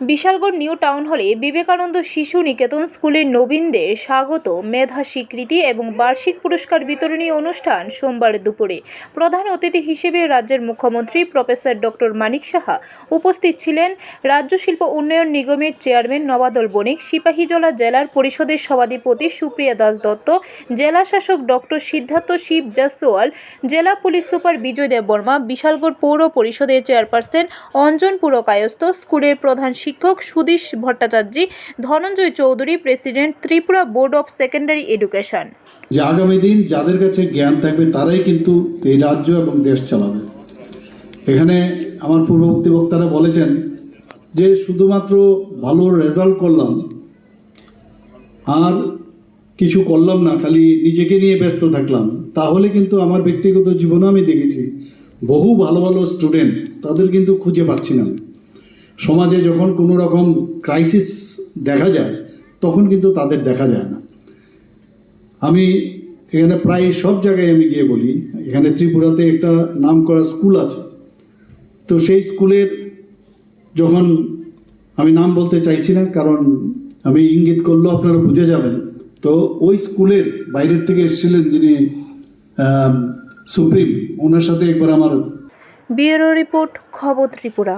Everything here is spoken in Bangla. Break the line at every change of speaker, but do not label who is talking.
বিশালগড় নিউ টাউন হলে বিবেকানন্দ শিশু নিকেতন স্কুলের নবীনদের স্বাগত মেধা স্বীকৃতি এবং বার্ষিক পুরস্কার বিতরণী অনুষ্ঠান সোমবার দুপুরে। প্রধান অতিথি হিসেবে রাজ্যের মুখ্যমন্ত্রী প্রফেসর ডক্টর মানিক সাহা উপস্থিত ছিলেন রাজ্য শিল্প উন্নয়ন নিগমের চেয়ারম্যান নবাদল বণিক, সিপাহীজলা জেলার পরিষদের সভাধিপতি সুপ্রিয়া দাস দত্ত, জেলা শাসক ডক্টর সিদ্ধার্থ শিব জাসওয়াল জেলা পুলিশ সুপার বিজয় দেব বর্মা, বিশালগড় পৌর পরিষদের চেয়ারপারসন অঞ্জন পুরকায়স্থ, স্কুলের প্রধান শিক্ষক Sudish Bhattacharya, Dhananjay Chowdhury, president Tripura board of secondary education.
যে আগামী দিন যাদের কাছে জ্ঞান থাকবে, তারাই কিন্তু এই রাজ্য এবং দেশ চালাবে। এখানে আমার পূর্ববর্তী বক্তারা বলেছেন যে শুধুমাত্র ভালো রেজাল্ট করলাম আর কিছু করলাম না, খালি নিজেকে নিয়ে ব্যস্ত থাকলাম, তাহলে কিন্তু আমার ব্যক্তিগত জীবনেও আমি দেখেছি। বহু ভালো ভালো স্টুডেন্ট তাদের কিন্তু খুঁজে পাচ্ছি না। সমাজে যখন কোনো রকম ক্রাইসিস দেখা যায়, তখন কিন্তু তাদের দেখা যায় না। আমি এখানে প্রায় সব জায়গায় আমি গিয়ে বলি, এখানে ত্রিপুরাতে একটা নাম করা স্কুল আছে। তো সেই স্কুলের যখন আমি নাম বলতে চাইছি না, কারণ আমি ইঙ্গিত করলেও আপনারা বুঝে যাবেন, তো ওই স্কুলের বাইরের থেকে এসেছিলেন যিনি সুপ্রিম, ওনার সাথে একবার আমার
ব্যুরো রিপোর্ট, খবর ত্রিপুরা।